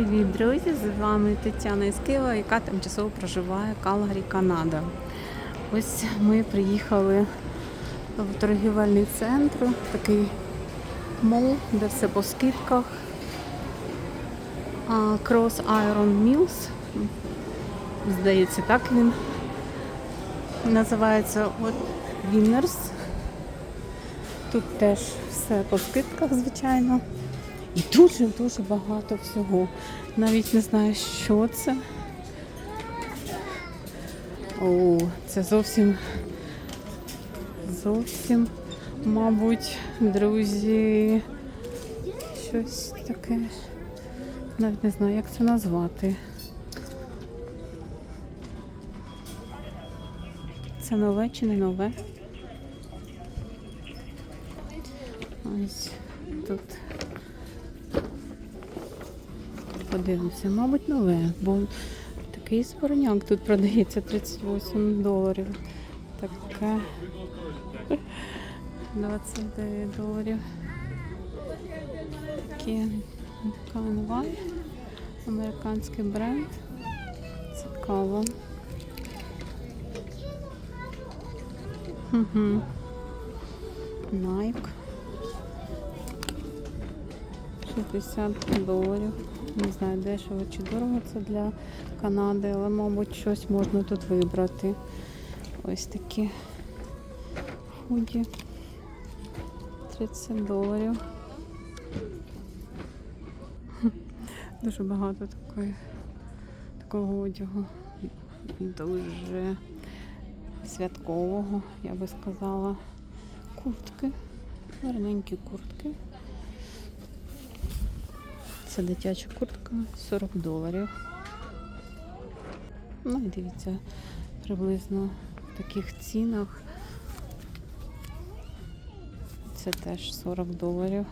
Привіт, друзі! З вами Тетяна із Києва, яка тимчасово проживає в Калгарі, Канада. Ось ми приїхали в торгівельний центр, такий мол, де все по скидках. Cross Iron Mills. Здається, так він називається от Winners. Тут теж все по скидках, звичайно. І дуже-дуже багато всього. Навіть не знаю, що це. О, це зовсім, зовсім, мабуть, друзі, щось таке. Навіть не знаю, як це назвати. Це нове чи не нове? Ось тут подивимося, мабуть, нове, бо такий спорняк тут продається 38 доларів. Таке 29 доларів. Такі канвай, американський бренд. Цікаво. Угу. Nike. 60 доларів. Не знаю, дешево чи дорого це для Канади, але, мабуть, щось можна тут вибрати. Ось такі худі. 30 доларів. Дуже багато такої, такого одягу. Дуже святкового, я би сказала. Куртки. Гарненькі куртки. Це дитяча куртка 40 доларів. Ну і дивіться, приблизно в таких цінах. Це теж 40 доларів.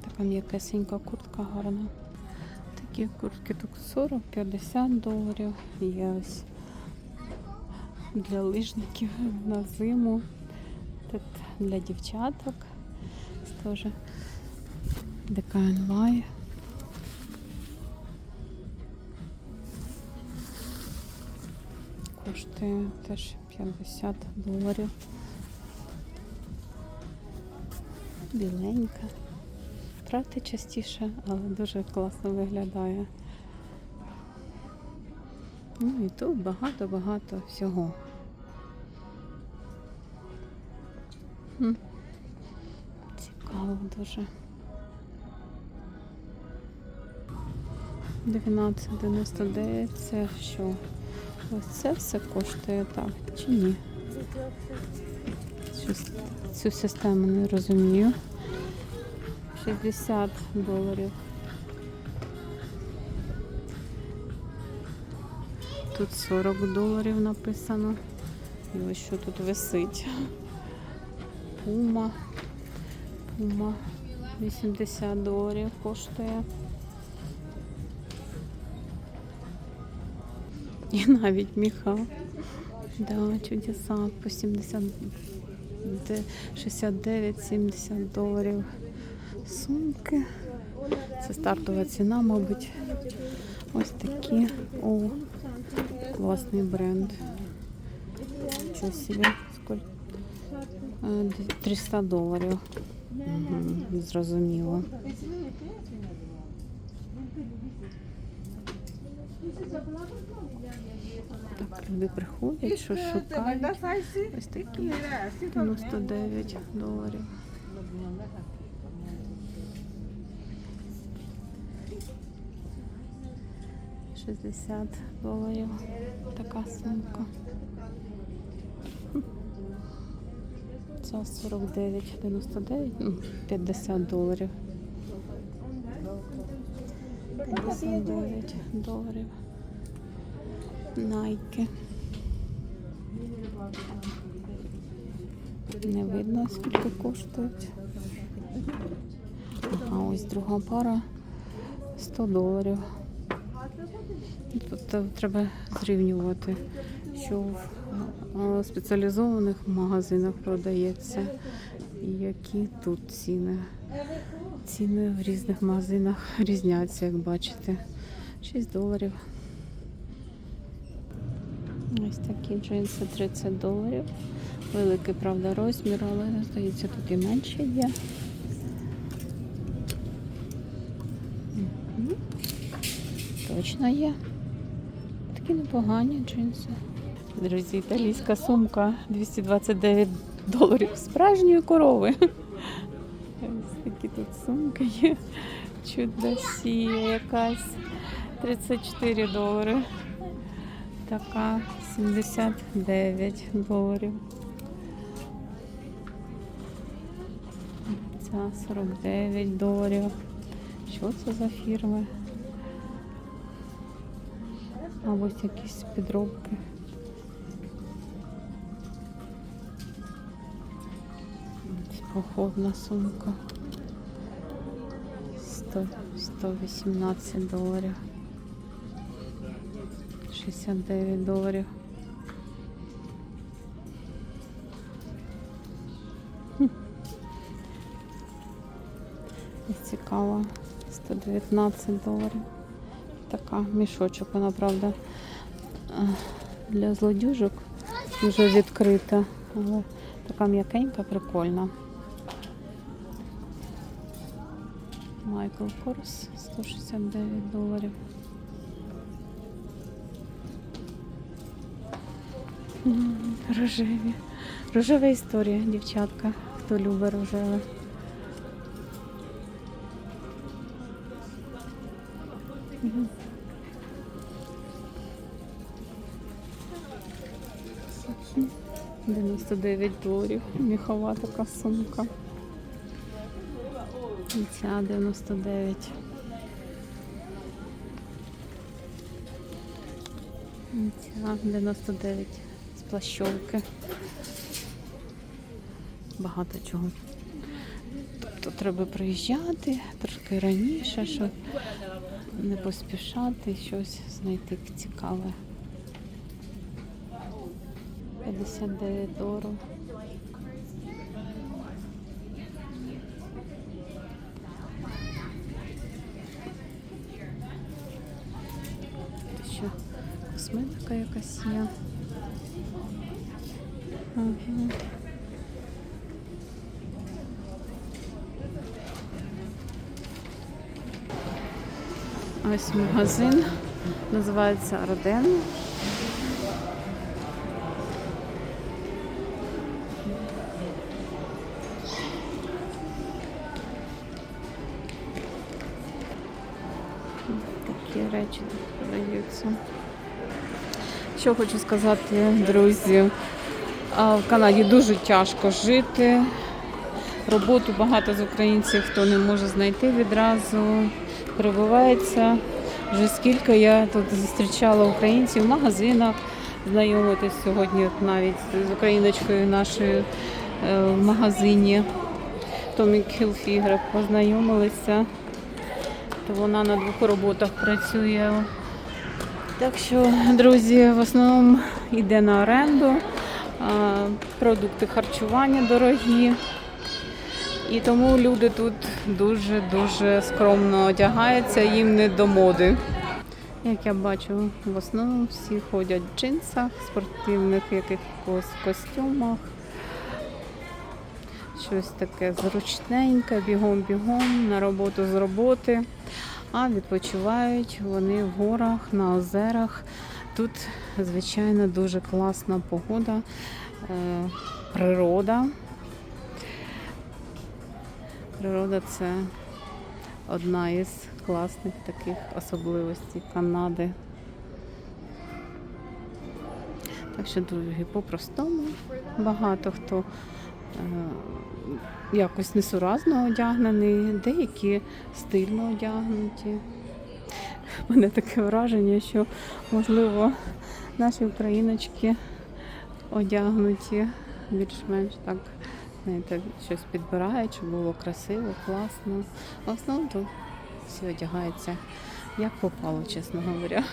Така м'якесенька куртка гарна. Такі куртки тут 40-50 доларів. Є ось для лижників на зиму. Тут для дівчаток. Теж DKNY. Коштує теж 50 доларів. Біленька. Трати частіше, але дуже класно виглядає. Ну і тут багато-багато всього. Хм. Цікаво дуже. 12,99 це що? Ось це все коштує так, чи ні? Щось цю систему не розумію. 60 доларів. Тут 40 доларів написано. І ось що тут висить. Пума. Пума 80 доларів коштує. І навіть міха. Да, чудеса по 70, 69-70 доларів. Сумки. Це стартова ціна, мабуть. Ось такі. О, класний бренд. Що собі? Скільки? Е, 300 доларів. Угу, зрозуміло. Так, люди приходять, що шукають. Ось такі 99 доларів. Шістдесят доларів така сумка. Це 49,99, ну, 50 доларів. 59 доларів. Найки. Не видно, скільки коштують. Ага, ось друга пара 100 доларів. Тут треба зрівнювати, що в е, спеціалізованих магазинах продається, і які тут ціни. Ціни в різних магазинах різняться, як бачите. 6 доларів. Ось такі джинси 30 доларів. Великий, правда, розмір, але здається, тут і менше є. Точно є. Такі непогані джинси. Друзі, італійська сумка 229 доларів справжньої корови. Ось такі тут сумки є. Чудосія якась. 34 долари. Така 79 доларів. Ця 49 доларів. Що це за фірми? Мабуть, якісь підробки. Походна сумка. 100, 118 доларів. 69 доларів. Цікаво. 119 доларів. Така мішочок, вона, правда, е, для злодюжок вже відкрита, але така м'якенька, прикольна. Майкл Корс 169 доларів. Рожеві. Рожева історія, дівчатка. Хто любить рожеве. Мгм. 99 доларів. Міхова сумка. І ця 99. І Ця 99 з плащовки. Багато чого. Тобто треба приїжджати трошки раніше, щоб не поспішати, щось знайти цікаве. 59 доларів. Тут ще косметика якась є. Ага. Ось магазин, називається Роден. Такі речі тут продаються. Що хочу сказати, друзі, в Канаді дуже тяжко жити. Роботу багато з українців, хто не може знайти відразу, перебувається. Вже скільки я тут зустрічала українців в магазинах, знайомитись сьогодні навіть з україночкою нашою е, в магазині Томі Хілфігер познайомилися. То вона на двох роботах працює. Так що, друзі, в основному йде на оренду, продукти харчування дорогі. І тому люди тут дуже-дуже скромно одягаються, їм не до моди. Як я бачу, в основному всі ходять в джинсах, спортивних якихось костюмах. Щось таке зручненьке, бігом-бігом, на роботу з роботи. А відпочивають вони в горах, на озерах. Тут, звичайно, дуже класна погода, е, природа. Природа це одна із класних таких особливостей Канади. Так що, друзі, по-простому багато хто якось несуразно одягнений, деякі стильно одягнуті. У мене таке враження, що, можливо, наші україночки одягнуті більш-менш так, знаєте, щось підбирають, щоб було красиво, класно. В основному всі одягаються як попало, чесно говоря.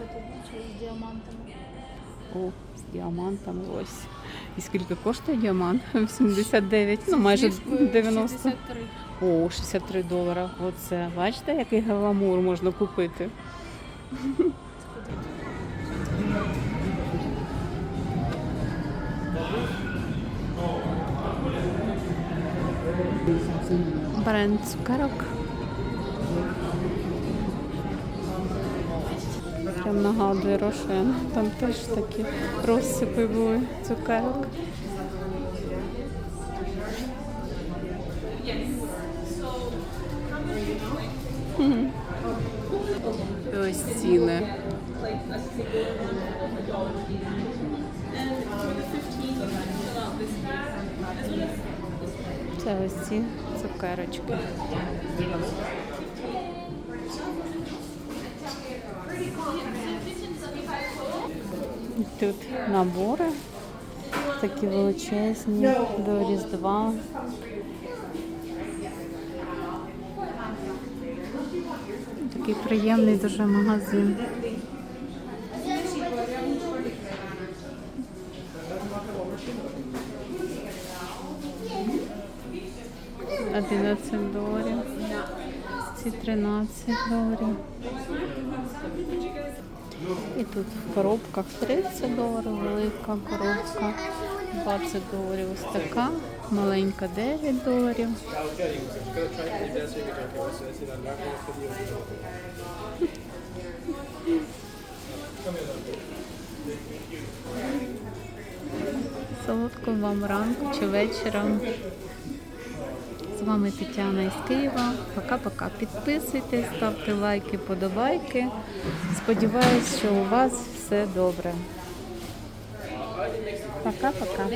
З діамантами. О, з діамантами ось. І скільки коштує діамант? 89, ну майже 90. 63. О, 63 долара. Оце. Бачите, який гламур можна купити. Бренд цукерок. Прям нагадує Рошен. Там теж такі розсипи були цукерок. Ось ціни. Це ось ці цукерочки. Тут набори такі величезні до Різдва. Такий приємний дуже магазин. Одинадцять доларів. Ці 13 доларів. І тут в коробках 30 доларів, велика коробка, 20 доларів ось така, маленька 9 доларів. Солодкого вам ранку чи вечора. Вами Тетяна із Києва. Пока-пока. Підписуйтесь, ставте лайки, подобайки. Сподіваюсь, що у вас все добре. Пока-пока.